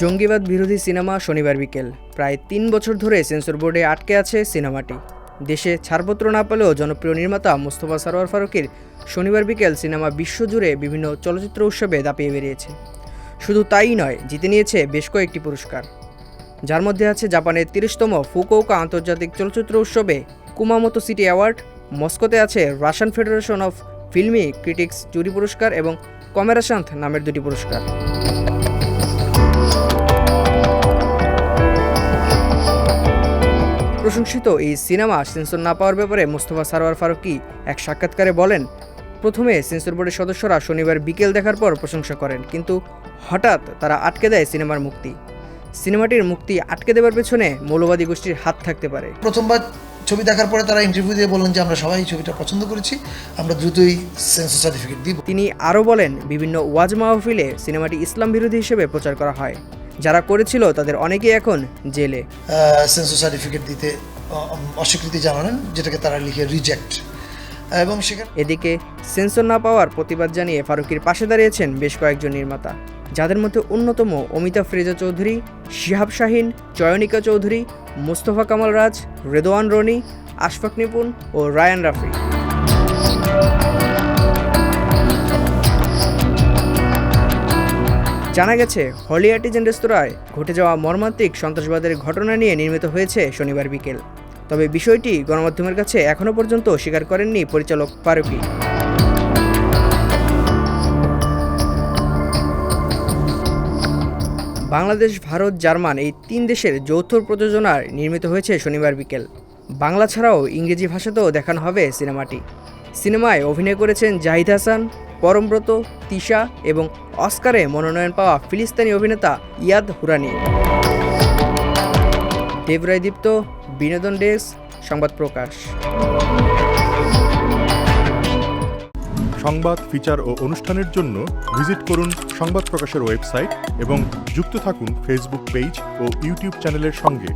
জঙ্গিবাদ বিরোধী সিনেমা শনিবার বিকেল। প্রায় তিন বছর ধরে সেন্সর বোর্ডে আটকে আছে সিনেমাটি। দেশে ছাড়পত্র না পেলেও জনপ্রিয় নির্মাতা মোস্তফা সারোয়ার ফারুকের শনিবার বিকেল সিনেমা বিশ্বজুড়ে বিভিন্ন চলচ্চিত্র উৎসবে দাপিয়ে বেরিয়েছে। শুধু তাই নয়, জিতে নিয়েছে বেশ কয়েকটি পুরস্কার। যার মধ্যে আছে জাপানের তিরিশতম ফুকৌকা আন্তর্জাতিক চলচ্চিত্র উৎসবে কুমামোতো সিটি অ্যাওয়ার্ড, মস্কোতে আছে Russian federation of film critics jury পুরস্কার এবং কমেরাশান্ত নামের দুটি পুরস্কার। প্রশংসিত এই সিনেমা সেন্সর না পাওয়ার ব্যাপারে মোস্তফা সারোয়ার ফারুকি এক সাক্ষাৎকারে বলেন প্রথমে সেন্সর বোর্ডের সদস্যরা শনিবার বিকেল দেখার পর প্রশংসা করেন কিন্তু হঠাৎ তারা আটকে দেয় সিনেমার মুক্তি। সিনেমাটির মুক্তি আটকে দেওয়ার পেছনে মৌলবাদী গোষ্ঠীর হাত থাকতে পারে। প্রথমবার ছবি দেখার পরে তারা ইন্টারভিউ দিয়ে বললেন যে আমরা সবাই ছবিটা পছন্দ করেছি আমরা দ্রুতই সেন্সর সার্টিফিকেট দিব। তিনি আরও বলেন বিভিন্ন ওয়াজ মাহফিলে সিনেমাটি ইসলাম বিরোধী হিসেবে প্রচার করা হয়। যারা করেছিল তাদের অনেকেই এখন জেলে। সেন্সর সার্টিফিকেট দিতে অস্বীকৃতি জানালেন যেটাকে তারা লিখে রিজেক্ট এবং সেখানে এদিকে সেন্সর না পাওয়ার প্রতিবাদ জানিয়ে ফারুকির পাশে দাঁড়িয়েছেন বেশ কয়েকজন নির্মাতা। যাদের মধ্যে অন্যতম অমিতা ফ্রেজা চৌধুরী শিহাব শাহিন চয়নিকা চৌধুরী মুস্তফা কামাল রাজ রেদোয়ান রনি আশফাক নিপুন ও রায়ান রাফি। জানা গেছে, হলি আর্টিজেন রেস্তোরাঁয় ঘটে যাওয়া মর্মান্তিক সন্ত্রাসবাদের ঘটনা নিয়ে নির্মিত হয়েছে শনিবার বিকেল। তবে বিষয়টি গণমাধ্যমের কাছে এখনও পর্যন্ত স্বীকার করেননি পরিচালক ফারুকি। বাংলাদেশ, ভারত, জার্মান এই তিন দেশের যৌথ প্রযোজনায় নির্মিত হয়েছে শনিবার বিকেল। বাংলা ছাড়াও ইংরেজি ভাষাতেও দেখানো হবে সিনেমাটি। সিনেমায় অভিনয় করেছেন জাহিদ হাসান পরমব্রত, তিশা এবং অস্কারে মনোনয়ন পাওয়া ফিলিস্তিনি অভিনেতা ইয়াদ হুরানি। দেবরায় দীপ্ত, বিনোদন ডেস্ক, সংবাদ প্রকাশ। সংবাদ, ফিচার ও অনুষ্ঠানের জন্য ভিজিট করুন সংবাদ প্রকাশের ওয়েবসাইট এবং যুক্ত থাকুন ফেসবুক পেজ ও ইউটিউব চ্যানেলের সঙ্গে।